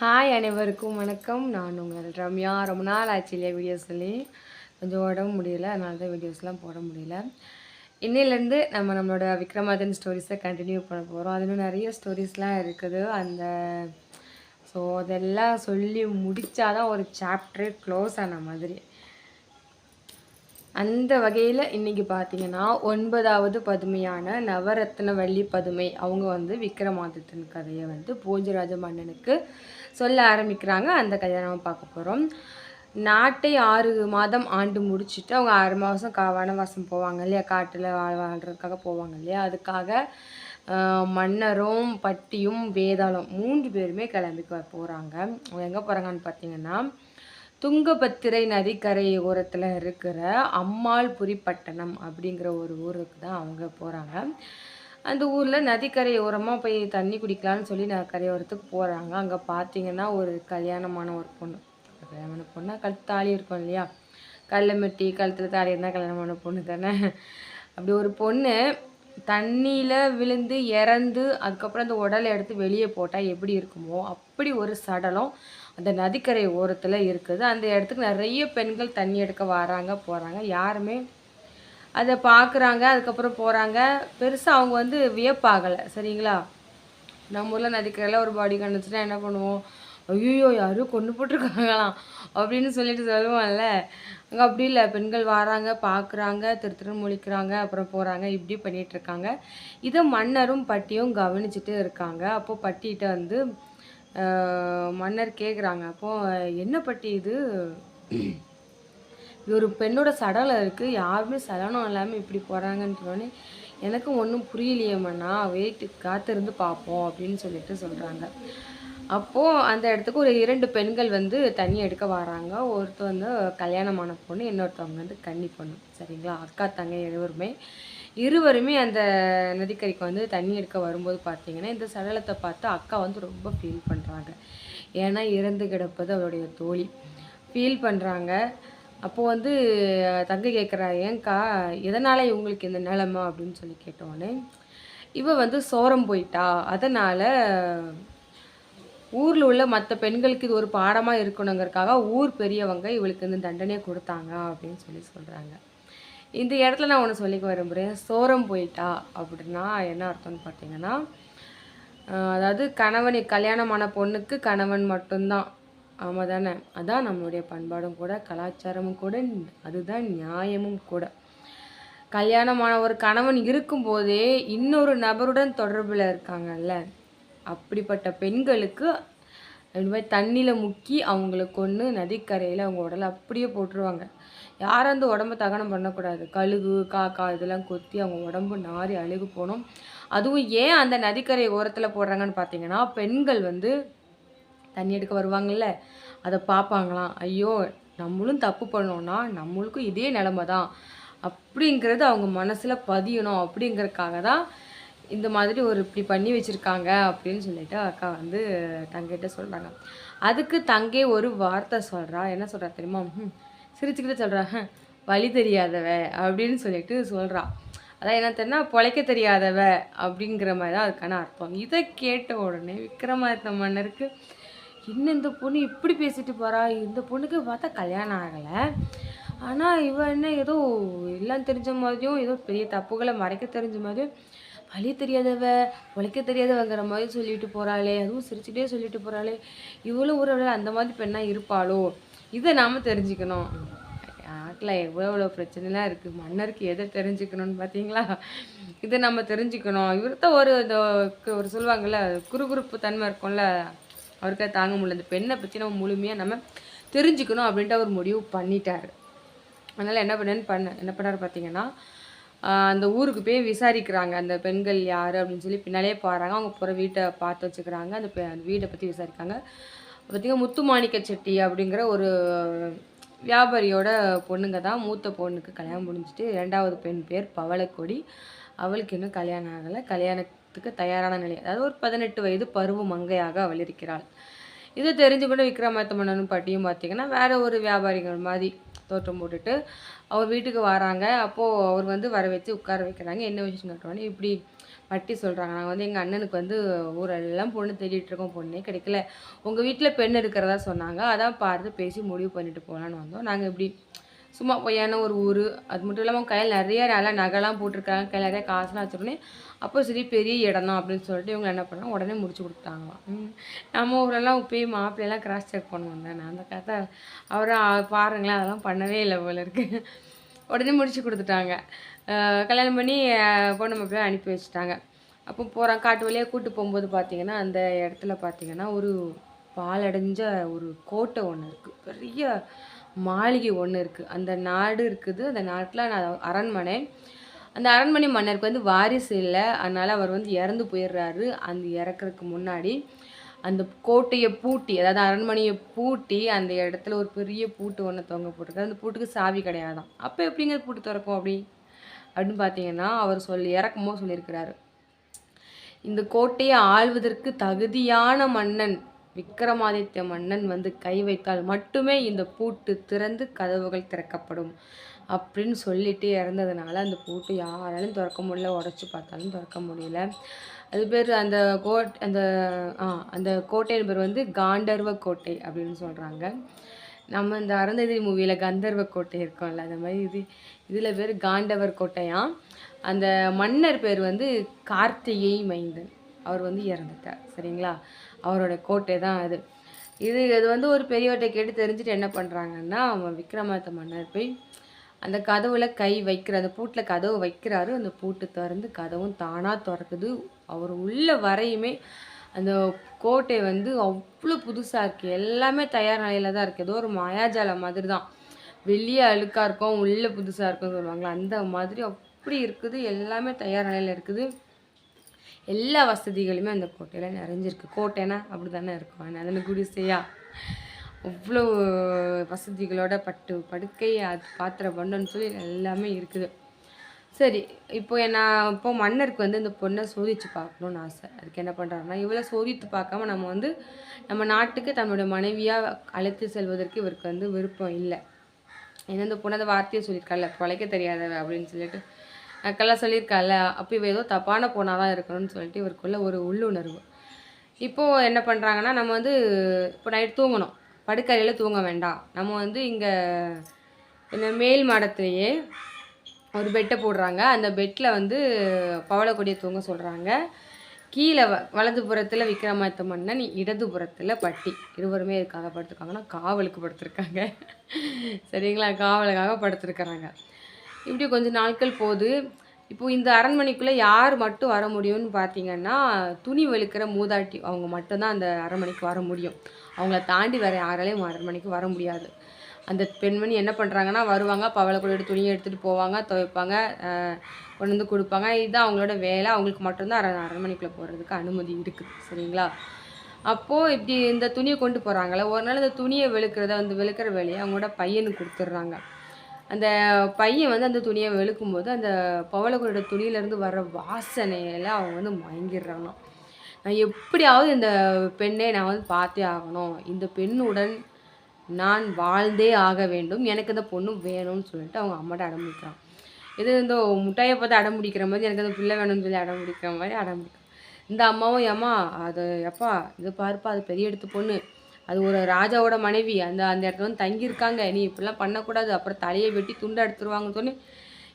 Hi அனைவருக்கும் வணக்கம். நான் உங்கள் ரம்யா. ரொம்ப நாள் ஆச்சு இல்லையா வீடியோ சொல்லி கொஞ்சம் உடம்பு முடியல. அதனால தான் வீடியோஸ்லாம் போட முடியல. இன்னிலேருந்து நம்ம நம்மளோட விக்ரமாதன் ஸ்டோரிஸை கண்டினியூ பண்ண போகிறோம் அது இன்னும் நிறைய ஸ்டோரிஸ்லாம் இருக்குது. அந்த ஸோ அதெல்லாம் சொல்லி முடித்தாதான் ஒரு சாப்டரே க்ளோஸ் ஆன மாதிரி. அந்த வகையில் இன்றைக்கி பார்த்தீங்கன்னா ஒன்பதாவது பதுமையான நவரத்ன வள்ளி பதுமை அவங்க வந்து விக்ரமாதித்தன் கதையை வந்து போஜராஜ மன்னனுக்கு சொல்ல ஆரம்பிக்கிறாங்க. அந்த கதையை நம்ம பார்க்க போகிறோம் நாட்டை ஆறு மாதம் ஆண்டு முடிச்சுட்டு அவங்க ஆறு மாதம் கா வனவாசம் போவாங்க இல்லையா? காட்டில் வாழ் வாழ்கிறதுக்காக போவாங்க இல்லையா? அதுக்காக மன்னரும் பட்டியும் வேதாளம் மூன்று பேருமே கிளம்பி போகிறாங்க அவங்க எங்கே போகிறாங்கன்னு பார்த்தீங்கன்னா துங்கபத்திரை நதிக்கரை ஓரத்தில் இருக்கிற அம்மாள்புரி பட்டணம் அப்படிங்கிற ஒரு ஊருக்கு தான் அவங்க போகிறாங்க அந்த ஊரில் நதிக்கரை ஓரமாக போய் தண்ணி குடிக்கலான்னு சொல்லி நான் கரையோரத்துக்கு போகிறாங்க அங்கே பார்த்தீங்கன்னா ஒரு கல்யாணமான ஒரு பொண்ணு. கல்யாணமான பொண்ணா? தாலி இருக்கும் இல்லையா? கல்லை மெட்டி கழுத்தில் தாலி இருந்தால் கல்யாணமான பொண்ணு தானே? அப்படி ஒரு பொண்ணு தண்ணியில் விழுந்து இறந்து அதுக்கப்புறம் அந்த உடலை எடுத்து வெளியே போட்டால் எப்படி இருக்குமோ அப்படி ஒரு சடலம் அந்த நதிக்கரை ஓரத்தில் இருக்குது. அந்த இடத்துக்கு நிறைய பெண்கள் தண்ணி எடுக்க வராங்க போகிறாங்க யாருமே அதை பார்க்குறாங்க அதுக்கப்புறம் போகிறாங்க பெருசாக அவங்க வந்து வியப்பாகலை சரிங்களா? நம்ம ஊரில் நதிக்கரையில் ஒரு பாடி கண்டுச்சுன்னா என்ன பண்ணுவோம்? ஐயோ யாரும் கொண்டு போட்டிருக்காங்களாம் அப்படின்னு சொல்லிட்டு சொல்லுவோம்ல. அங்கே அப்படி இல்லை பெண்கள் வராங்க பார்க்குறாங்க திரு திரு முழிக்கிறாங்க அப்புறம் போகிறாங்க இப்படி பண்ணிகிட்ருக்காங்க இருக்காங்க. இதை மன்னரும் பட்டியும் கவனிச்சுட்டு இருக்காங்க. அப்போது பட்டிகிட்ட வந்து மன்னர் கேட்குறாங்க அப்போது என்ன பட்டி இது? ஒரு பெண்ணோட சடலம் இருக்குது யாருமே சலனம் இல்லாமல் இப்படி போகிறாங்கன்றோடனே எனக்கும் ஒன்றும் புரியலையே மண்ணா வெயிட்டு காத்திருந்து பார்ப்போம் அப்படின்னு சொல்லிட்டு சொல்கிறாங்க அப்போது அந்த இடத்துக்கு ஒரு இரண்டு பெண்கள் வந்து தண்ணி எடுக்க வராங்க. ஒருத்தர் வந்து கல்யாணமான பொண்ணு இன்னொருத்தவங்க வந்து கன்னி பொண்ணு. சரிங்களா? அக்கா தங்க இருவருமே. இருவருமே அந்த நதிக்கரைக்கு வந்து தண்ணி எடுக்க வரும்போது பார்த்தீங்கன்னா இந்த சடலத்தை பார்த்து அக்கா வந்து ரொம்ப ஃபீல் பண்ணுறாங்க ஏன்னா இறந்து கிடப்பது அவருடைய தோழி. ஃபீல் பண்ணுறாங்க அப்போது வந்து தங்கை கேட்குறா ஏன்க்கா எதனால் இவங்களுக்கு இந்த நிலமை? அப்படின்னு சொல்லி கேட்டோடனே இவ வந்து சோரம் போயிட்டா. அதனால் ஊரில் உள்ள மற்ற பெண்களுக்கு இது ஒரு பாடமாக இருக்கணுங்கிறதுக்காக ஊர் பெரியவங்க இவளுக்கு இந்த தண்டனையை கொடுத்தாங்க அப்படின்னு சொல்லி சொல்கிறாங்க இந்த இடத்துல நான் ஒன்று சொல்லிக்க விரும்புகிறேன் சோரம் போயிட்டா அப்படின்னா என்ன அர்த்தம்னு பார்த்தீங்கன்னா அதாவது கணவன் கல்யாணமான பொண்ணுக்கு கணவன் மட்டும்தான். ஆமாம் தானே? அதான் நம்மளுடைய பண்பாடும் கூட கலாச்சாரமும் கூட அதுதான் நியாயமும் கூட. கல்யாணமான ஒரு கணவன் இருக்கும்போதே இன்னொரு நபருடன் தொடர்பில் இருக்காங்கல்ல? அப்படிப்பட்ட பெண்களுக்கு இந்த மாதிரி தண்ணியில் முக்கி அவங்கள கொன்று நதிக்கரையில் அவங்க உடலை அப்படியே போட்டுருவாங்க. யாரும் அந்த உடம்ப தகனம் பண்ணக்கூடாது. கழுகு காக்கா இதெல்லாம் கொத்தி அவங்க உடம்பு நாரி அழுகு போகணும் அதுவும் ஏன் அந்த நதிக்கரை ஓரத்தில் போடுறாங்கன்னு பார்த்தீங்கன்னா பெண்கள் வந்து தண்ணி எடுக்க வருவாங்கல்ல அதை பார்ப்பாங்களாம் ஐயோ நம்மளும் தப்பு பண்ணோம்னா நம்மளுக்கும் இதே நிலமை தான் அப்படிங்கிறது அவங்க மனசில் பதியணும் அப்படிங்கிறதுக்காக தான் இந்த மாதிரி ஒரு இப்படி பண்ணி வச்சுருக்காங்க அப்படின்னு சொல்லிட்டு அக்கா வந்து தங்கிட்ட சொல்கிறாங்க அதுக்கு தங்கை ஒரு வார்த்தை சொல்கிறா என்ன சொல்கிறா தெரியுமா? சிரிச்சுக்கிட்டு சொல்கிறா வழி தெரியாதவ அப்படின்னு சொல்லிட்டு சொல்கிறா அதான் என்ன தெரியுமா பொழைக்க தெரியாதவ அப்படிங்கிற மாதிரி தான் அதுக்கான அர்த்தம். இதை கேட்ட உடனே விக்ரமாதித்த மன்னருக்கு என்ன இந்த பொண்ணு இப்படி பேசிட்டு போகிறா இந்த பொண்ணுக்கு பார்த்தா கல்யாணம் ஆகலை. ஆனால் இவன் என்ன ஏதோ எல்லாம் தெரிஞ்ச மாதிரியும் ஏதோ பெரிய தப்புகளை மறைக்க தெரிஞ்ச மாதிரியும் வழி தெரியாதவ உழைக்க தெரியாதவங்கிற மாதிரி சொல்லிட்டு போகிறாளே அதுவும் சிரிச்சுட்டே சொல்லிட்டு போகிறாளே இவளும் ஒரு அந்த மாதிரி பெண்ணாக இருப்பாளோ? இதை நாம் தெரிஞ்சுக்கணும். நாட்டில் எவ்வளோ எவ்வளோ பிரச்சனைலாம் இருக்குது மன்னருக்கு எதை தெரிஞ்சுக்கணும்னு பார்த்தீங்களா இதை நம்ம தெரிஞ்சுக்கணும். இவர்கிட்ட ஒரு இந்த ஒரு சொல்லுவாங்கள்ல குறுகுறுப்பு தன்மை இருக்கும்ல. அவருக்கே தாங்க முடியல. இந்த பெண்ணை பற்றி நம்ம முழுமையாக நம்ம தெரிஞ்சுக்கணும் அப்படின்ட்டு அவர் முடிவு பண்ணிட்டார். அதனால் என்ன பண்ணேன்னு பண்ண என்ன பண்ணாரு பார்த்தீங்கன்னா அந்த ஊருக்கு போய் விசாரிக்கிறாங்க. அந்த பெண்கள் யார் அப்படின்னு சொல்லி பின்னாலே போகிறாங்க அவங்க போகிற வீட்டை பார்த்து வச்சுக்கிறாங்க. அந்த பெ- அந்த வீட்டை பற்றி விசாரிக்காங்க முத்து முத்துமாணிக்க செட்டி அப்படிங்கிற ஒரு வியாபாரியோட பொண்ணுங்க தான். மூத்த பொண்ணுக்கு கல்யாணம் முடிஞ்சிட்டு ரெண்டாவது பெண் பேர் பவளக்கொடி. அவளுக்கு இன்னும் கல்யாணம் ஆகலை. கல்யாணத்துக்கு தயாரான நிலை. அதாவது ஒரு பதினெட்டு வயது பருவ மங்கையாக அவள் இருக்கிறாள். இதை தெரிஞ்சுக்கிட்டு விக்ரமாத்த மன்னனும் பாட்டியும் பார்த்தீங்கன்னா வேற ஒரு வியாபாரிகள் மாதிரி தோற்றம் போட்டுட்டு அவர் வீட்டுக்கு வராங்க. அப்போது அவர் வந்து வர வச்சு உட்கார வைக்கிறாங்க. என்ன விஷயம் கேட்டோன்னே இப்படி பட்டி சொல்கிறாங்க நாங்கள் வந்து எங்கள் அண்ணனுக்கு வந்து ஊரெல்லாம் பொண்ணு தேடிட்டு இருக்கோம். பொண்ணே கிடைக்கல. உங்கள் வீட்டில் பெண் இருக்கிறதா சொன்னாங்க. அதான் பார்த்து பேசி முடிவு பண்ணிட்டு போகலான்னு வந்தோம். நாங்கள் இப்படி சும்மா பொய்யான ஒரு ஊர். அது மட்டும் இல்லாமல் கையில் நிறைய நல்லா நகைலாம் போட்டிருக்காங்க. கையில் நிறைய காசுலாம் வச்சுருனே அப்போ சரி பெரிய இடம் தான் அப்படின்னு சொல்லிட்டு இவங்க என்ன பண்ணால் உடனே முடிச்சு கொடுத்தாங்களாம். நம்ம ஊரெல்லாம் போய் மாப்பிள்ளையெல்லாம் கிராஸ் செக் பண்ணுவோம் தானே அந்த கதை அவரை பாருங்களேன் அதெல்லாம் பண்ணவே இல்லை போல இருக்கு. உடனே முடிச்சு கொடுத்துட்டாங்க. கல்யாணம் பண்ணி பொண்ணு மாப்பிள்ளை அனுப்பி வச்சுட்டாங்க. அப்போ போகிறான் காட்டு வழியாக கூட்டு போகும்போது பார்த்தீங்கன்னா அந்த இடத்துல பார்த்தீங்கன்னா ஒரு பாலடைஞ்ச ஒரு கோட்டை ஒன்று இருக்குது பெரிய மாளிகை ஒன்று இருக்குது அந்த நாடு இருக்குது. அந்த நாட்டில் நான் அரண்மனை அந்த அரண்மனை மன்னருக்கு வந்து வாரிசு இல்லை. அதனால் அவர் வந்து இறந்து போயிடுறாரு. அந்த இறக்குறதுக்கு முன்னாடி அந்த கோட்டையை பூட்டி அதாவது அரண்மனையை பூட்டி அந்த இடத்துல ஒரு பெரிய பூட்டு ஒன்று தொங்க போட்டிருக்காரு. அந்த பூட்டுக்கு சாவி கிடையாதான் அப்போ எப்படிங்க பூட்டு திறக்கும் அப்படி? அப்படின்னு பார்த்தீங்கன்னா அவர் சொல்லி இறக்கும்போது சொல்லியிருக்கிறாரு. இந்த கோட்டையை ஆள்வதற்கு தகுதியான மன்னன் விக்ரமாதித்ய மன்னன் வந்து கை வைத்தால் மட்டுமே இந்த பூட்டு திறந்து கதவுகள் திறக்கப்படும். அப்படின்னு சொல்லிட்டு இறந்ததுனால அந்த பூட்டு யாராலும் திறக்க முடியல உடச்சி பார்த்தாலும் திறக்க முடியல. அது பேர் அந்த கோட் அந்த ஆ அந்த கோட்டையின் பேர் வந்து காண்டர்வ கோட்டை அப்படின்னு சொல்கிறாங்க நம்ம இந்த அறந்ததி மூவியில் கந்தர்வ கோட்டை இருக்கோம்ல அந்த மாதிரி இது இதில் பேர் காண்டவர் கோட்டையாம் அந்த மன்னர் பேர் வந்து கார்த்திகை மைந்தன். அவர் வந்து இறந்துட்டார் சரிங்களா? அவரோட கோட்டை தான் அது. இது இது வந்து ஒரு பெரியவர்கிட்ட கேட்டு தெரிஞ்சுட்டு என்ன பண்ணுறாங்கன்னா அவன் விக்ரமாதித்த மன்னர் போய் அந்த கதவில் கை வைக்கிற அந்த பூட்டில் கதவு வைக்கிறாரு. அந்த பூட்டு திறந்து கதவும் தானாக திறக்குது. அவர் உள்ள வரையுமே அந்த கோட்டை வந்து அவ்வளோ புதுசாக இருக்குது எல்லாமே தயார் நிலையில் தான் இருக்குது ஏதோ ஒரு மாயாஜாலம் மாதிரி தான் வெளியே அழுக்காக இருக்கும் உள்ளே புதுசாக இருக்கும்னு சொல்லுவாங்களா அந்த மாதிரி அப்படி இருக்குது. எல்லாமே தயார் நிலையில் இருக்குது. எல்லா வசதிகளுமே அந்த கோட்டையில் நிறைஞ்சிருக்கு. கோட்டைனா அப்படி தானே இருக்கும். அதனால குடிசையாக அவ்வளோ வசதிகளோட பட்டு படுக்கை அது பாத்திர பண்டம்னு சொல்லி எல்லாமே இருக்குது. சரி இப்போ நான் இப்போ மன்னருக்கு வந்து இந்த பொண்ணை சோதித்து பார்க்கணுன்னு ஆசை. அதுக்கு என்ன பண்ணுறாருன்னா இவளை சோதித்து பார்க்காம நம்ம வந்து நம்ம நாட்டுக்கு தன்னுடைய மனைவியாக அழைத்து செல்வதற்கு இவருக்கு வந்து விருப்பம் இல்லை. ஏன்னா இந்த பொண்ணு அந்த வார்த்தையை சொல்லியிருக்கால பிழைக்க தெரியாத அப்படின்னு சொல்லிட்டு நக்கெல்லாம் சொல்லியிருக்கால அப்போ இவ ஏதோ தப்பான பொண்ணாக தான் இருக்கணும்னு சொல்லிட்டு இவருக்குள்ள ஒரு உள்ளுணர்வு. இப்போது என்ன பண்ணுறாங்கன்னா நம்ம வந்து இப்போ நைட் தூங்கணும். படுக்கறையில் தூங்க வேண்டாம். நம்ம வந்து இங்கே இந்த மேல் மாடத்துலேயே ஒரு பெட்டை போடுறாங்க. அந்த பெட்டில் வந்து பவளக்கொடியை தூங்க சொல்கிறாங்க கீழே வ வலது புறத்தில் விக்ரமாதித்த மன்னன் இடதுபுறத்தில் பட்டி. இருவருமே இருக்காக படுத்துருக்காங்கன்னா காவலுக்கு படுத்திருக்காங்க. சரிங்களா? காவலுக்காக படுத்திருக்கிறாங்க. இப்படி கொஞ்ச நாட்கள் போது இப்போது இந்த அரண்மனைக்குள்ளே யார் மட்டும் வர முடியும்னு பார்த்தீங்கன்னா துணி வெளுக்கிற மூதாட்டி அவங்க மட்டும்தான் அந்த அரண்மனைக்கு வர முடியும். அவங்கள தாண்டி வேறு யாராலையும் மணிக்கு வர முடியாது. அந்த பெண்மணி என்ன பண்ணுறாங்கன்னா வருவாங்க பவளக்குடி துணியை எடுத்துகிட்டு போவாங்க துவைப்பாங்க கொண்டு வந்து கொடுப்பாங்க. இதுதான் அவங்களோட வேலை. அவங்களுக்கு மட்டும்தான் அரை அரை மணிக்குள்ளே போகிறதுக்கு அனுமதி இருக்குது சரிங்களா? அப்போது இப்படி இந்த துணியை கொண்டு போகிறாங்களே ஒரு நாள் இந்த துணியை வெளுக்கிறத வந்து வெளுக்கிற வேலையை அவங்களோட பையனுக்கு கொடுத்துட்றாங்க. அந்த பையன் வந்து அந்த துணியை வெளுக்கும்போது அந்த பவளக்குடியோட துணியிலேருந்து வர வாசனையில் அவங்க வந்து மயங்கிடுறானாம். நான் எப்படியாவது இந்த பெண்ணை நான் வந்து பார்த்தே ஆகணும். இந்த பெண்ணுடன் நான் வாழ்ந்தே ஆக வேண்டும். எனக்கு இந்த பொண்ணு வேணும்னு சொல்லிட்டு அவங்க அம்மாட்ட அடம் பிடிக்கிறான் இது இந்த முட்டையை பார்த்து அடம் பிடிக்கிற மாதிரி எனக்கு அந்த பிள்ளை வேணும்னு சொல்லி அடம் பிடிக்கிற மாதிரி அடம் பிடிக்கும் இந்த அம்மாவும் ஏம்மா அது எப்பா இது பாருப்பா அது பெரிய எடுத்து பொண்ணு. அது ஒரு ராஜாவோட மனைவி. அந்த அந்த இடத்துல வந்து தங்கியிருக்காங்க. நீ இப்படிலாம் பண்ணக்கூடாது. அப்புறம் தலையை வெட்டி துண்டை எடுத்துருவாங்கன்னு சொல்லி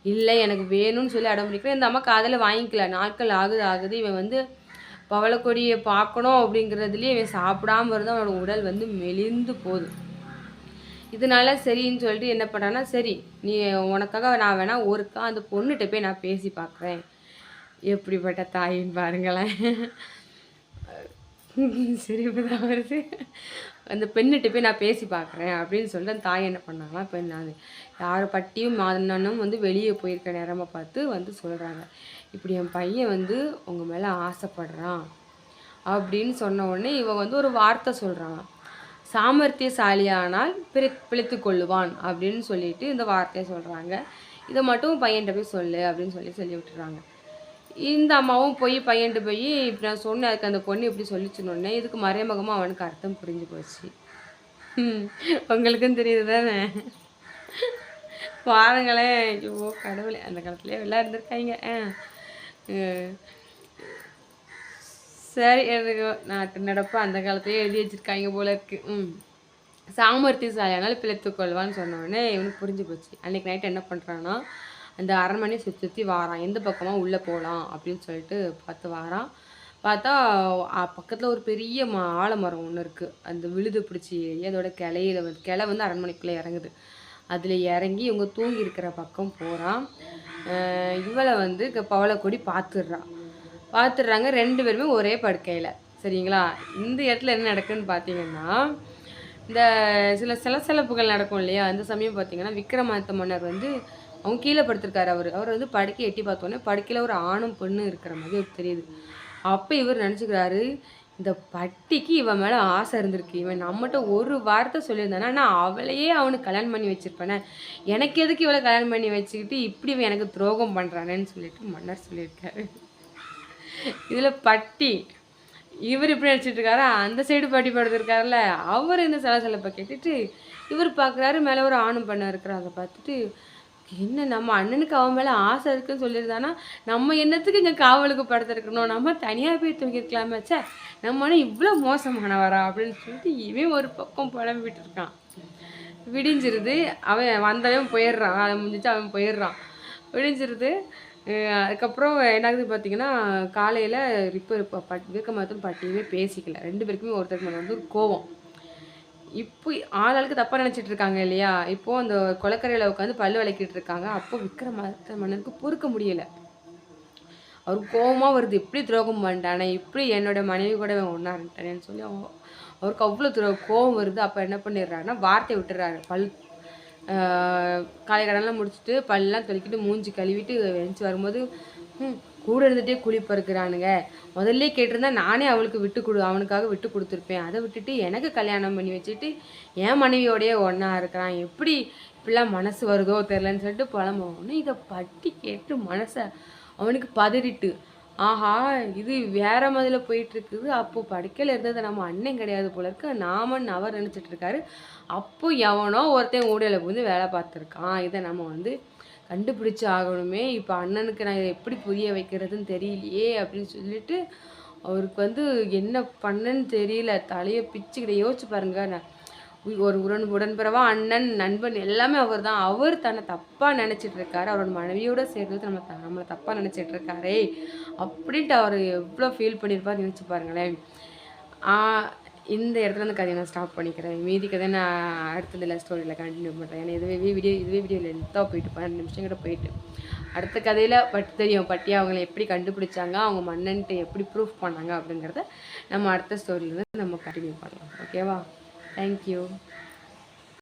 இல்லை எனக்கு வேணும்னு சொல்லி அடம் பிடிக்கிறேன் இந்த அம்மா காதில் வாங்கிக்கல. நாட்கள் ஆகுது ஆகுது. இவன் வந்து பவளக்கொடியை பார்க்கணும் அப்படிங்கிறதுலேயே இவன் சாப்பிடாம இருந்து அவனோட உடல் வந்து மெலிந்து போகுது. இதனால சரின்னு சொல்லிட்டு என்ன பண்ணுறான்னா சரி நீ உனக்காக நான் வேணால் ஒருக்கா அந்த பொண்ணுகிட்ட போய் நான் பேசி பார்க்குறேன். எப்படிப்பட்ட தாயின்னு பாருங்களேன். சரி இப்பதான் வருது. அந்த பெண்ணிட்ட போய் நான் பேசி பார்க்குறேன் அப்படின்னு சொல்லிட்டு அந்த தாய் என்ன பண்ணாங்கன்னா பெண் அது யார் பட்டியும் மாதனும் வந்து வெளியே போயிருக்க நேரமாக பார்த்து வந்து சொல்கிறாங்க இப்படி என் பையன் வந்து உங்கள் மேலே ஆசைப்படுறான் அப்படின்னு சொன்ன உடனே இவன் வந்து ஒரு வார்த்தை சொல்கிறான் சாமர்த்தியசாலியானால் பிரி பிழைத்து கொள்ளுவான் அப்படின்னு சொல்லிட்டு இந்த வார்த்தையை சொல்கிறாங்க இதை மட்டும் பையன்கிட்ட போய் சொல்லு அப்படின்னு சொல்லி சொல்லி விட்டுறாங்க. இந்த அம்மாவும் போய் பையன்ட்டு போய் இப்படி நான் சொன்னேன் அதுக்கு அந்த பொண்ணு இப்படி சொல்லிச்சுனோடனே இதுக்கு மறைமுகமாக அவனுக்கு அர்த்தம் புரிஞ்சு போச்சு. உங்களுக்கும் தெரியுது தானே பாருங்களேன் ஐயோ கடவுளே. அந்த காலத்துலேயே எல்லாம் ஆ. சரி எனக்கு நாட்டு நடப்பு அந்த காலத்துலேயே எழுதி வச்சுருக்காங்க போல இருக்குது ம். சாமர்த்தி சாலையானால் பிழைத்துக்கொள்வான்னு சொன்னோடனே இவனுக்கு புரிஞ்சு போச்சு. அன்னைக்கு நைட் என்ன பண்ணுறான்னா அந்த அரண்மனையை சுற்றி சுற்றி வாரான். எந்த பக்கமாக உள்ளே போகலாம் அப்படின்னு சொல்லிட்டு பார்த்து வாரான். பார்த்தா பக்கத்தில் ஒரு பெரிய மா ஆலமரம் ஒன்று இருக்குது அந்த விழுது பிடிச்சி அதோட கிளையில வந்து கிளை வந்து அரண்மனைக்குள்ளே இறங்குது. அதில் இறங்கி இவங்க தூங்கி இருக்கிற பக்கம் போகிறான் இவளை வந்து பவளக்கொடி பார்த்துடுறான் பார்த்துடுறாங்க ரெண்டு பேருமே ஒரே படுக்கையில். சரிங்களா? இந்த இடத்துல என்ன நடக்குன்னு பார்த்தீங்கன்னா இந்த சில சலசலப்புகள் நடக்கும் இல்லையா? அந்த சமயம் பார்த்தீங்கன்னா விக்ரமாதித்த மன்னர் வந்து அவங்க கீழே படுத்திருக்காரு அவர். அவர் வந்து படுக்கை எட்டி பார்த்தோன்னே படுக்கையில் ஒரு ஆணும் பெண்ணும் இருக்கிற மாதிரி தெரியுது. அப்போ இவர் நினச்சிக்கிறாரு இந்த பட்டிக்கு இவன் மேலே ஆசை இருந்திருக்கு. இவன் நம்மகிட்ட ஒரு வார்த்தை சொல்லியிருந்தானா நான் அவளையே அவனுக்கு கல்யாணம் பண்ணி வச்சுருப்பேனே. எனக்கு எதுக்கு இவளை கல்யாணம் பண்ணி வச்சுக்கிட்டு இப்படி இவன் எனக்கு துரோகம் பண்ணுறானேன்னு சொல்லிட்டு மன்னர் சொல்லியிருக்காரு. இதில் பட்டி இவர் இப்படி நடிச்சிட்டு இருக்காரு? அந்த சைடு பாட்டி படுத்துருக்காருல்ல அவர் இந்த சலசலப்பை கேட்டுட்டு இவர் பார்க்குறாரு மேலே ஒரு ஆணும் பண்ண இருக்கிற அதை பார்த்துட்டு என்ன நம்ம அண்ணனுக்கு அவன் மேலே ஆசை இருக்குன்னு சொல்லியிருந்தானா? நம்ம என்னத்துக்கு இங்கே காவலுக்கு படுத்துருக்கணும்? நம்ம தனியாக போய் தூங்கியிருக்கலாமே சே நம்ம அண்ணன் இவ்வளோ மோசமானவரா? அப்படின்னு சொல்லிட்டு இவன் ஒரு பக்கம் புலம்பிட்டு இருக்கான் விடிஞ்சிருது. அவன் வந்தவன் போயிடுறான். அதை முடிஞ்சிச்சு அவன் போயிடுறான். விடிஞ்சிருது. அதுக்கப்புறம் என்னாகுது பார்த்தீங்கன்னா காலையில் இப்போ இப்போ பட் விவேகமாத்தும் பட்டியுமே பேசிக்கல. ரெண்டு பேருக்குமே ஒருத்தருக்கு மேலே வந்து ஒரு கோவம். இப்போ ஆளாளுக்கு தப்பாக நினச்சிட்டு இருக்காங்க இல்லையா? இப்போது அந்த கொலக்கரையில் உட்காந்து பல்லு விளக்கிட்டு இருக்காங்க. அப்போ விக்ரமாதித்த மன்னனுக்கு பொறுக்க முடியலை. அவர் கோபமாக வருது. இப்படி துரோகம் பண்ணிட்டானே இப்படி என்னோட மனைவி கூட ஒன்றா இருந்துட்டானேன்னு சொல்லி அவருக்கு அவ்வளோ துரோ கோபம் வருது. அப்போ என்ன பண்ணிடுறாருன்னா வார்த்தை விட்டுறாரு பல் காலை கடன்லாம் முடிச்சுட்டு பல்லாம் தொலைக்கிட்டு மூஞ்சி கழுவிட்டு எழுந்துச்சி வரும்போது ம் கூட இருந்துகிட்டே குழி பறக்கிறானுங்க. முதல்ல கேட்டிருந்தா நானே அவளுக்கு விட்டு கொடு அவனுக்காக விட்டு கொடுத்துருப்பேன். அதை விட்டுட்டு எனக்கு கல்யாணம் பண்ணி வச்சுட்டு என் மனைவியோடையே ஒன்றா இருக்கிறான். எப்படி இப்படிலாம் மனசு வருதோ தெரிலன்னு சொல்லிட்டு புலம்புவோன்னு இதை பட்டி கேட்டு மனசை அவனுக்கு பதறிட்டு ஆஹா இது வேற மாதிரில போயிட்டு இருக்குது அப்போ படுக்கையில் இருந்தது நம்ம அண்ணன் கிடையாது போல இருக்கு. நாமன் அவர் நினச்சிட்டு இருக்காரு. அப்போ எவனோ ஒருத்தன் ஊடையில் வந்து வேலை பார்த்துருக்கான். இதை நம்ம வந்து கண்டுபிடிச்சி ஆகணுமே. இப்போ அண்ணனுக்கு நான் இதை எப்படி புரிய வைக்கிறதுன்னு தெரியலையே அப்படின்னு சொல்லிட்டு அவருக்கு வந்து என்ன பண்ணன்னு தெரியல. தலையை பிச்சுக்கிட்ட யோசிச்சு பாருங்க. நான் ஒரு உடன் உடன்பிறவா அண்ணன் நண்பன் எல்லாமே அவர் தான் அவர் தன்னை தப்பாக நினச்சிட்டு இருக்காரு. அவரோட மனைவியோட சேர்ந்து நம்ம நம்மளை தப்பாக நினச்சிட்டு இருக்காரே. அப்படின்ட்டு அவர் எவ்வளோ ஃபீல் பண்ணியிருப்பார் நினச்சி பாருங்களேன். இந்த இடத்துல அந்த கதையை நான் ஸ்டாப் பண்ணிக்கிறேன். மீதி கதை நான் அடுத்ததில் ஸ்டோரியில் கண்டினியூ பண்ணுறேன் ஏன்னா இதுவே வீடியோ இதுவே வீடியோ லென்த்தாக போயிட்டு பன்னெண்டு நிமிஷம் கிட்ட போயிட்டு. அடுத்த கதையில் பட்டு தெரியும் பட்டி அவங்கள எப்படி கண்டுபிடிச்சாங்க அவங்க மன்னன்ட்டு எப்படி ப்ரூஃப் பண்ணாங்க அப்படிங்கிறத நம்ம அடுத்த ஸ்டோரியிலேருந்து நம்ம கண்டினியூ பண்ணலாம். ஓகேவா தேங்க்யூ.